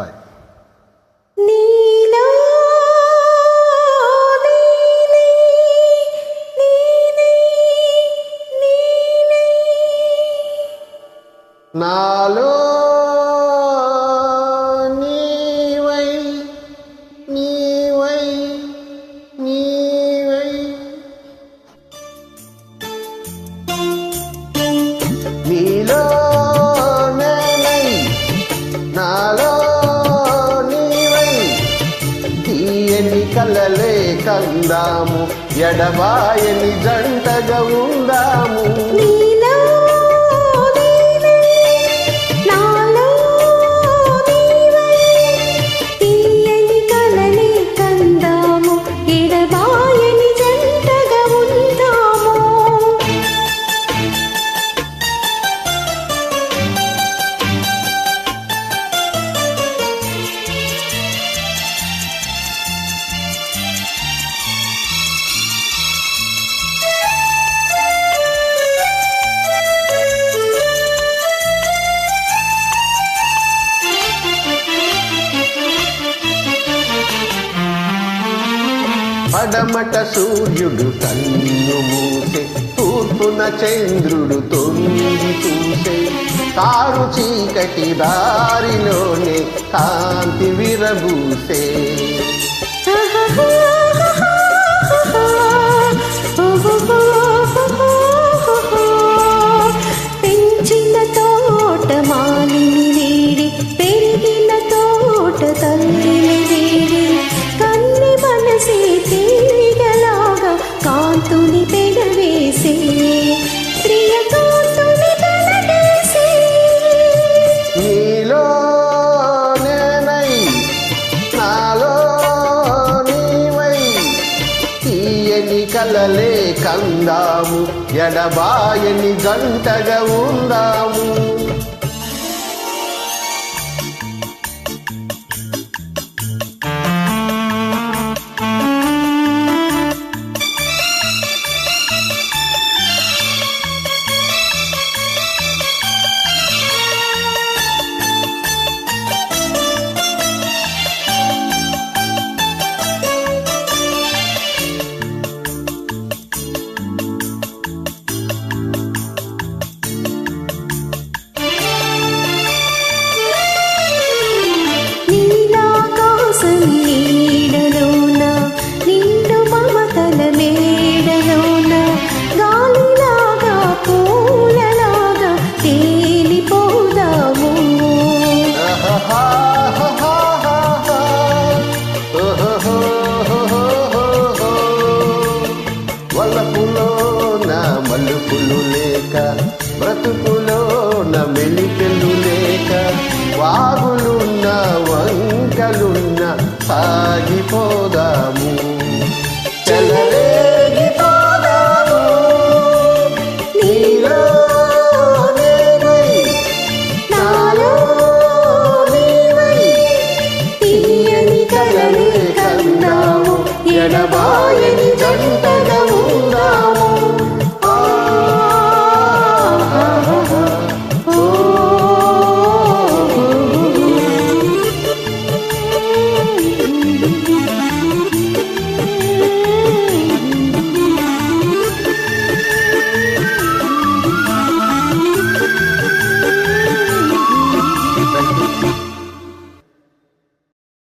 Hi నీలో నీనే, నీనే, నీనే. నాలో నీవై నీవై నీవై నీలో నేనై నాలో కలలే కందాము ఎడబాయని జంటగా ఉందాము. పడమట సూర్యుడు కన్ను మూసే తూర్పున చంద్రుడు తొంగి చూసే. కారు చీకటి దారిలోనే కాంతి విరబూసే. కలలే కందాము ఎడబాయని జంటగా ఉందాము. వెలుగులు లేక బ్రతుకులో మెలిపెలు లేక వాగులున్న వంకలున్న సాగిపోదాము. ఎడబాయని జంట